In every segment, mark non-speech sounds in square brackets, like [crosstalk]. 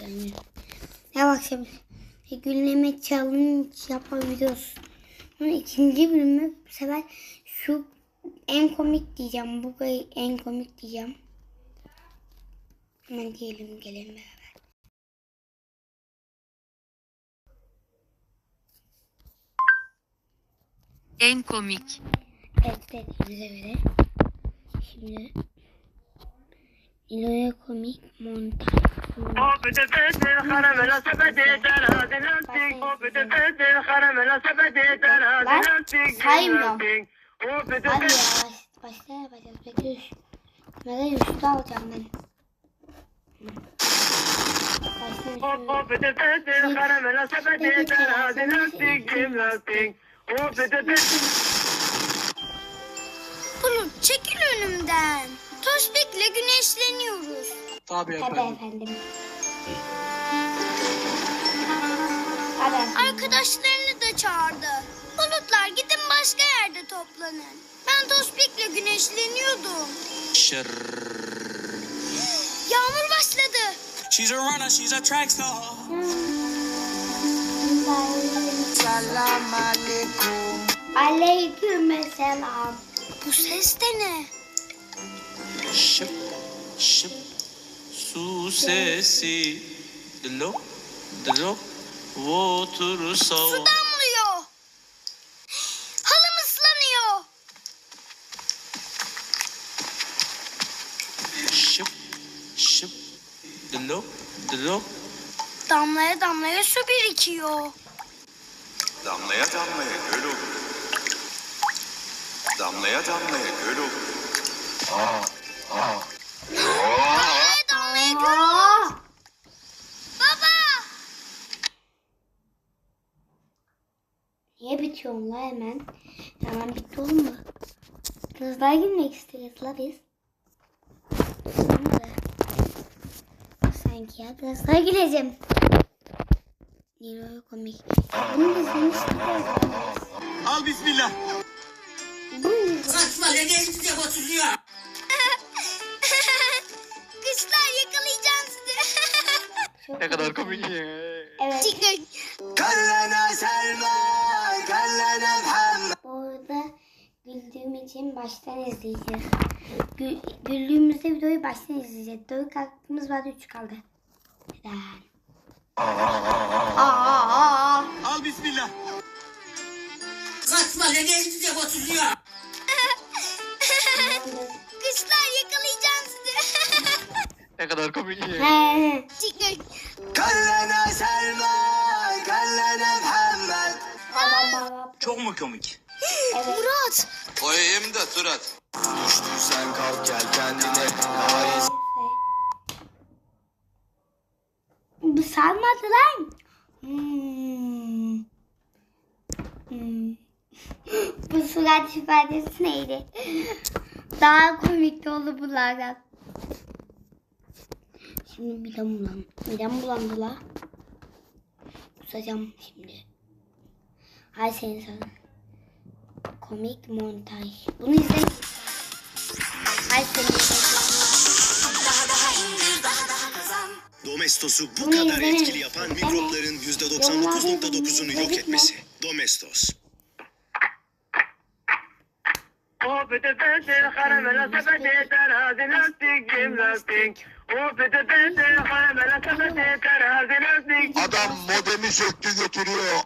Yani, ya bak şimdi gülmeme challenge yapabiliyoruz. Bunun ikinci bölümü bu sefer şu en komik diyeceğim. Bu en komik diyeceğim. Hemen diyelim gelin beraber. En komik. Evet dediğimize göre. Şimdi İloya komik montaj. Lan saymıyorum. Hadi ya başta yapacağız. Bekle üç. Nereye üçlü alacağım ben. Bunu çekil önümden. Tospik'le güneşleniyoruz. Tabii Tabii efendim. efendim. Hadi efendim. Arkadaşlarını da çağırdı. Bulutlar gidin başka yerde toplanın. Ben Tospik'le güneşleniyordum. Şır. Yağmur başladı. She's a runner, she's a track star. Aleyküm selam. Bu ses de ne? Şıp şıp su sesi drop drop water Su so damlıyor. Halım ıslanıyor. şıp şıp drop drop Damlaya damlaya su birikiyor. Damlaya damlaya göl olur. Damlaya damlaya göl olur. Damlaya göl. Aa! Baba. Niye bitiyorum la hemen? Hemen bitti olur mu? Daha girmek isteriz la biz. Sanki ya biraz daha gireceğim. Komik. Bunu da sen işte Al bismillah. Kışlar yakalayacağım sizi. [laughs] Ne kadar komik. Evet. Çıkın. Kallena Selma, kallena Muhammed. Güldüğüm için baştan izleyeceğiz. Gül, güldüğümüzde videoyu baştan izleyeceğiz. Dört hakkımız vardı üç kaldı. Neden? Al bismillah. [laughs] Kışlar yakalayacağım sizi. Ne kadar komik. He. Çıkın. Kallena Selma, kallena Muhammed. Çok mu komik? Murat. Koyayım da surat. Düştüysen kalk gel kendine Daha Bu sarmadı lan. Hmm. Hmm. bu surat ifadesi neydi? Daha komik oldu bunlardan. Şimdi midem bulandı. Midem bulandı la. Kusacağım şimdi. Hay senin sana. Komik montaj. Bunu izle. Hay sana. Domestos'u bu Bunu kadar izlemedim. etkili yapan mikropların %99.9'unu yok etmesi. Domestos. Adam modemi söktü götürüyor.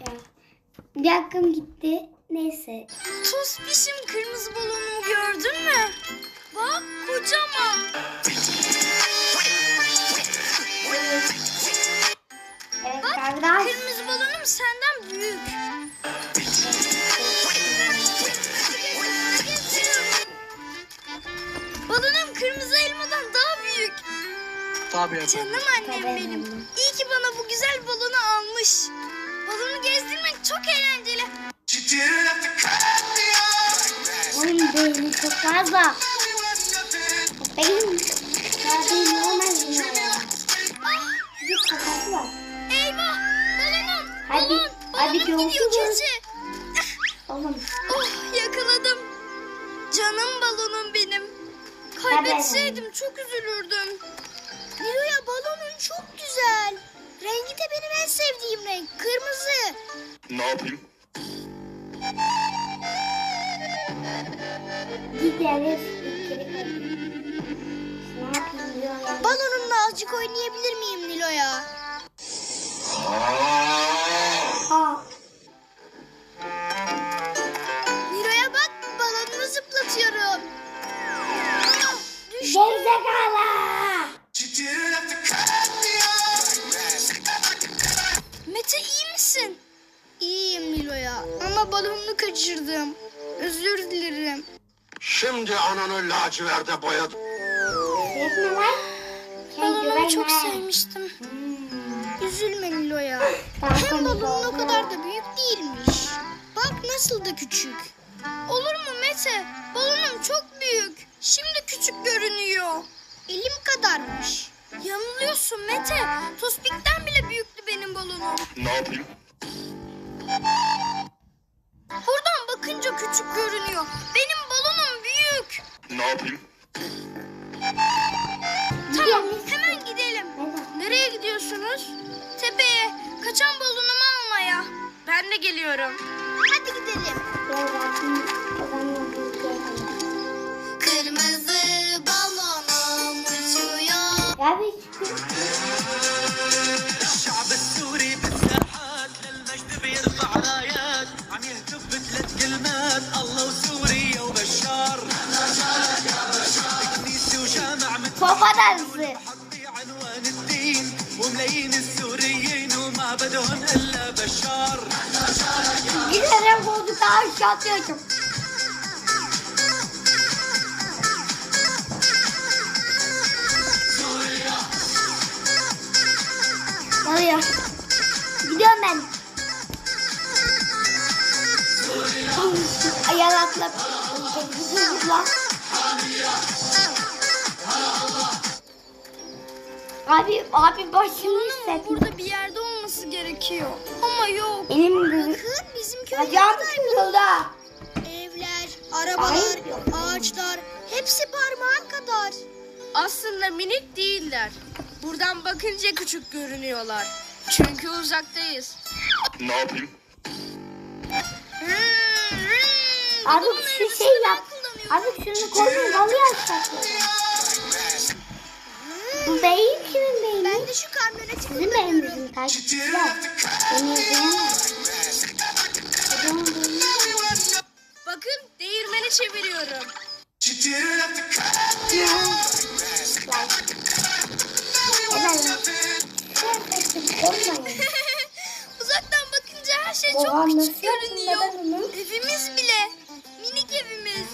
Ya. Bir hakkım gitti. Neyse. Tospişim kırmızı balonumu gördün mü? Bak kocaman. Evet Bak kırmızı Tabii efendim. Canım annem Tabii benim. efendim. İyi ki bana bu güzel balonu almış. Balonu gezdirmek çok eğlenceli. Oğlum beyni çok fazla. Benim kardeşim olmaz mı? Ah, Bir kafası var. eyvah balonum. Hadi, balon, hadi balonum gidiyor görüşürüz. keçi. Oğlum Oh yakaladım. Canım balonum benim. Kaybetseydim çok üzülürdüm. Nilo'ya balonun çok güzel. Rengi de benim en sevdiğim renk. Kırmızı. Ne yapayım? Gideriz. Balonumla azıcık oynayabilir miyim Nilo'ya? Ama balonunu kaçırdım. Özür dilerim. Şimdi ananı laciverde boyadım. Balonumu çok sevmiştim. Üzülme Nilo'ya. Hem balonun o kadar da büyük değilmiş. Bak nasıl da küçük. Olur mu Mete? Balonum çok büyük. Şimdi küçük görünüyor. Elim kadarmış. Yanılıyorsun Mete. Tospik'ten bile büyüktü benim balonum. Ne yapayım? Buradan bakınca küçük görünüyor. Benim balonum büyük. Ne yapayım? Tamam hemen gidelim. Nereye gidiyorsunuz? Tepeye. Kaçan balonumu almaya. Ben de geliyorum. Hadi gidelim. Şey. Kırmızı balonum uçuyor. Ya kafa dansı. Giderek oldu daha aşağı atıyordum. Alıyor. Gidiyorum ben. Ayağını atla. Hızlı hızlı. Abi, abi başımı hissettim. Burada bir yerde olması gerekiyor. Ama yok. Elim gözü. Bakın bizim köy Bacağım kırıldı. Evler, arabalar, Ay. ağaçlar hepsi parmağım kadar. Aslında minik değiller. Buradan bakınca küçük görünüyorlar. Çünkü uzaktayız. Ne yapayım? Abi şu şey yap. Abi şunu koyun kalıyor aşağı. Bu beyin kimin beyni? Ben de şu kamyoneti Bizim beyimizin takipçiler. Beni izleyemez. Kocaman beyni. Bakın değirmeni çeviriyorum. [laughs] Uzaktan bakınca her şey Oha, çok nasıl küçük görünüyor. Evimiz bile. Minik evimiz.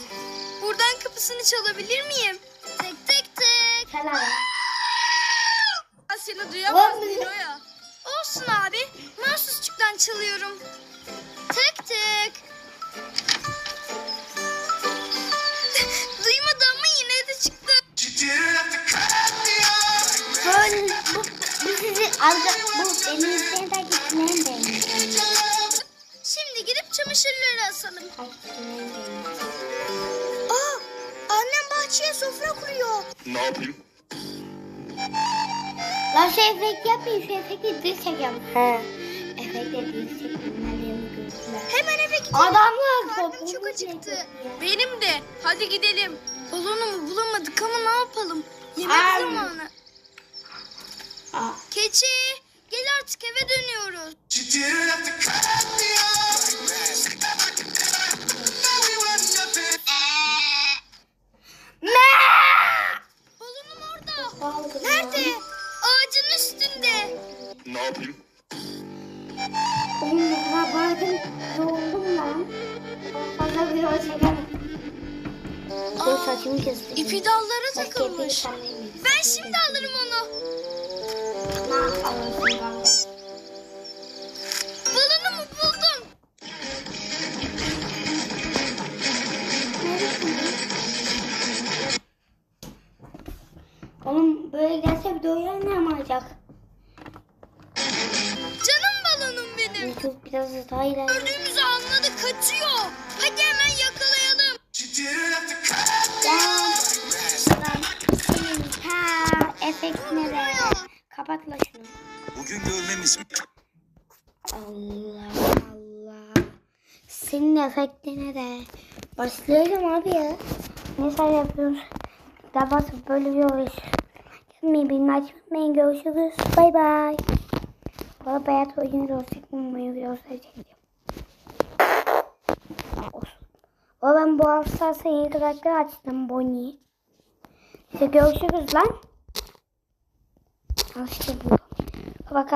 Buradan kapısını çalabilir miyim? Sofra kuruyor. Ne yapayım? Lan şu efekt yapayım, şu efekti düz çekiyorum. He. Efekti düz gördüler. Hemen eve gidelim. Adamlar Karnım çok acıktı. Benim de. Hadi gidelim. Balonumu bulamadık ama ne yapalım? Yemek Ay. zamanı. Aa, Keçi, gel artık eve dönüyoruz. Yapayım? Oğlum kadar bağırdım. Yoruldum lan. Fazla bir o çekemem. Dur saçımı kestim. İpi dallara takılmış. Ben şimdi alırım onu. Ne yapalım biraz daha anladı kaçıyor. Hadi hemen yakalayalım. Ha, efektine de. Kapat la şunu. Bugün görmemiz Allah Allah. Senin efektine de. Başlayalım abi ya. Ne sen yapıyoruz? Daha fazla böyle bir oluyor. Gitmeyin bilmeyi unutmayın. Görüşürüz. Bay bay. Arada bayat oyunu olacak mı? Umarım gösterecektim. O ben bu hafta yeni karakter açtım Bonnie. İşte görüşürüz lan. Al işte bu. Bak